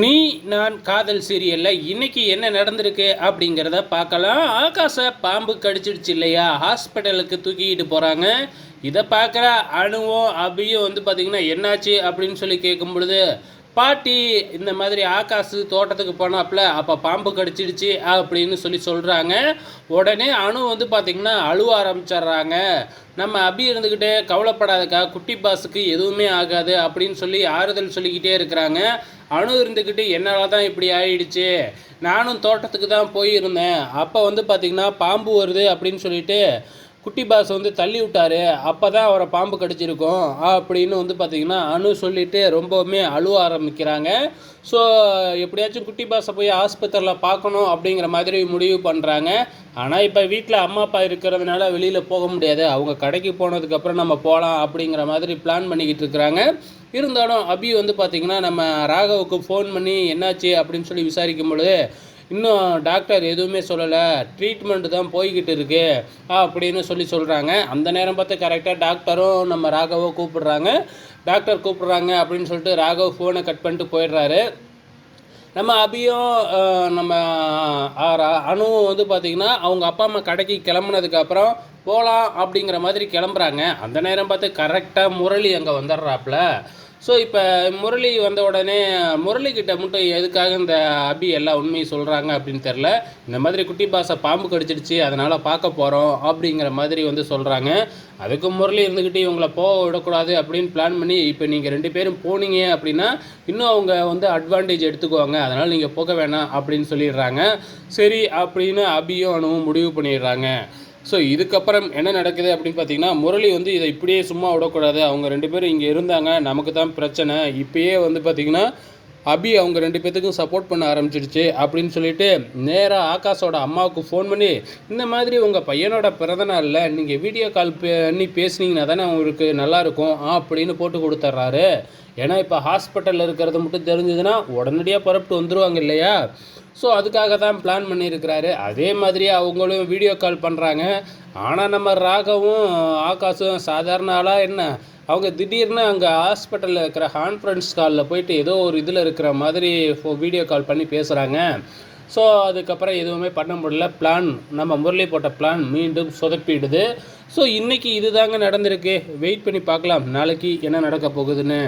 நீ நான் காதல் சீரியலில் இன்னைக்கு என்ன நடந்திருக்கு அப்படிங்கிறத பார்க்கலாம். ஆகாச பாம்பு கடிச்சிடுச்சு இல்லையா? ஹாஸ்பிட்டலுக்கு தூக்கிட்டு போகிறாங்க இதை பார்க்குற அணுவும் அபியும் வந்து பார்த்திங்கன்னா என்னாச்சு? அப்படின்னு சொல்லி கேட்கும் பொழுது பாட்டி இந்த மாதிரி ஆகாசு தோட்டத்துக்கு போனாப்புல அப்போ பாம்பு கடிச்சிடுச்சு அப்படின்னு சொல்லி சொல்கிறாங்க உடனே அணு வந்து பார்த்திங்கன்னா அழுவ ஆரம்பிச்சிடுறாங்க. நம்ம அபி இருந்துக்கிட்டே கவலைப்படாதக்கா குட்டி பாஸுக்கு எதுவுமே ஆகாது அப்படின்னு சொல்லி ஆறுதல் சொல்லிக்கிட்டே இருக்கிறாங்க. அணு இருந்துக்கிட்டு என்னால் தான் இப்படி ஆயிடுச்சு? நானும் தோட்டத்துக்கு தான் போயிருந்தேன். அப்போ வந்து பார்த்திங்கன்னா பாம்பு வருது அப்படின்னு சொல்லிட்டு குட்டி பாஸ் வந்து தள்ளி விட்டாரு. அப்போ தான் அவரை பாம்பு கடிச்சிருக்கும். அப்படின்னு வந்து பார்த்திங்கன்னா அணு சொல்லிட்டு ரொம்பவுமே அழுவ ஆரம்பிக்கிறாங்க. ஸோ எப்படியாச்சும் குட்டி பாஸை போய் ஆஸ்பத்திரியில் பார்க்கணும் அப்படிங்கிற மாதிரி முடிவு பண்ணுறாங்க ஆனால் இப்போ வீட்டில் அம்மா அப்பா இருக்கிறதுனால வெளியில் போக முடியாது. அவங்க கடைக்கு போனதுக்கப்புறம் நம்ம போகலாம் அப்படிங்கிற மாதிரி பிளான் பண்ணிக்கிட்டு இருக்கிறாங்க. இருந்தாலும் அபி வந்து பார்த்திங்கன்னா நம்ம ராகவுக்கு ஃபோன் பண்ணி என்னாச்சு? அப்படின்னு சொல்லி விசாரிக்கும் பொழுது இன்னும் டாக்டர் எதுவுமே சொல்லலை. ட்ரீட்மெண்ட் தான் போய்கிட்டு இருக்கு அப்படின்னு சொல்லி சொல்கிறாங்க அந்த நேரம் பார்த்து கரெக்டாக டாக்டரும் நம்ம ராகவோ கூப்பிடுறாங்க. டாக்டர் கூப்பிட்றாங்க அப்படின்னு சொல்லிட்டு ராகவ் ஃபோனை கட் பண்ணிட்டு போயிடுறாரு. நம்ம அபியும் நம்ம அணுவும் வந்து பார்த்திங்கன்னா அவங்க அப்பா அம்மா கடைக்கு கிளம்புனதுக்கப்புறம் போகலாம் அப்படிங்கிற மாதிரி கிளம்புறாங்க. அந்த நேரம் பார்த்து கரெக்டாக முரளி அங்கே வந்துடுறாப்புல. ஸோ இப்போ முரளி வந்த உடனே முரளிக்கிட்ட மட்டும் எதுக்காக இந்த அபி எல்லா உண்மையும் சொல்கிறாங்க அப்படின்னு தெரில இந்த மாதிரி குட்டி பாசை பாம்பு கடிச்சிடுச்சு அதனால் பார்க்க போகிறோம் அப்படிங்கிற மாதிரி வந்து சொல்கிறாங்க அதுக்கு முரளி இருந்துக்கிட்டு இவங்களை போக விடக்கூடாது அப்படின்னு பிளான் பண்ணி இப்போ நீங்கள் ரெண்டு பேரும் போனீங்க அப்படின்னா இன்னும் அவங்க வந்து அட்வான்டேஜ் எடுத்துக்குவாங்க. அதனால் நீங்கள் போக வேணாம் அப்படின்னு சொல்லிடுறாங்க. சரி அப்படின்னு அபியும் அணுவும் முடிவு பண்ணிடுறாங்க. ஸோ இதுக்கப்புறம் என்ன நடக்குது அப்படின்னு பார்த்தீங்கன்னா முரளி வந்து இதை இப்படியே சும்மா விடக்கூடாது. அவங்க ரெண்டு பேரும் இங்கே இருந்தாங்க. நமக்கு தான் பிரச்சனை. இப்பயே வந்து பார்த்திங்கன்னா அபி அவங்க ரெண்டு பேர்த்துக்கும் சப்போர்ட் பண்ண ஆரம்பிச்சிடுச்சு அப்படின்னு சொல்லிட்டு நேராக ஆகாஷோட அம்மாவுக்கு ஃபோன் பண்ணி இந்த மாதிரி உங்கள் பையனோட பிறந்த நாளில் நீங்கள் வீடியோ கால் பண்ணி பேசுனீங்கன்னா தானே அவங்களுக்கு நல்லாயிருக்கும் அப்படின்னு போட்டு கொடுத்துட்றாரு. ஏன்னா இப்போ ஹாஸ்பிட்டலில் இருக்கிறது மட்டும் தெரிஞ்சதுன்னா உடனடியாக புறப்பட்டு வந்துடுவாங்க இல்லையா? ஸோ அதுக்காக தான் பிளான் பண்ணியிருக்கிறாரு. அதே மாதிரி அவங்களும் வீடியோ கால் பண்ணுறாங்க ஆனால் நம்ம ராகவும் ஆகாஷும் சாதாரண ஆளாக என்ன? அவங்க திடீர்னு அங்கே ஹாஸ்பிட்டலில் இருக்கிற கான்ஃபரன்ஸ் காலில் போயிட்டு ஏதோ ஒரு இதில் இருக்கிற மாதிரி வீடியோ கால் பண்ணி பேசுகிறாங்க ஸோ அதுக்கப்புறம் எதுவுமே பண்ண முடியல. பிளான் நம்ம முரளி போட்ட பிளான் மீண்டும் சொதப்பிடுது. ஸோ இன்றைக்கி இதுதாங்க நடந்திருக்கு. வெயிட் பண்ணி பார்க்கலாம். நாளைக்கு என்ன நடக்க போகுதுன்னு.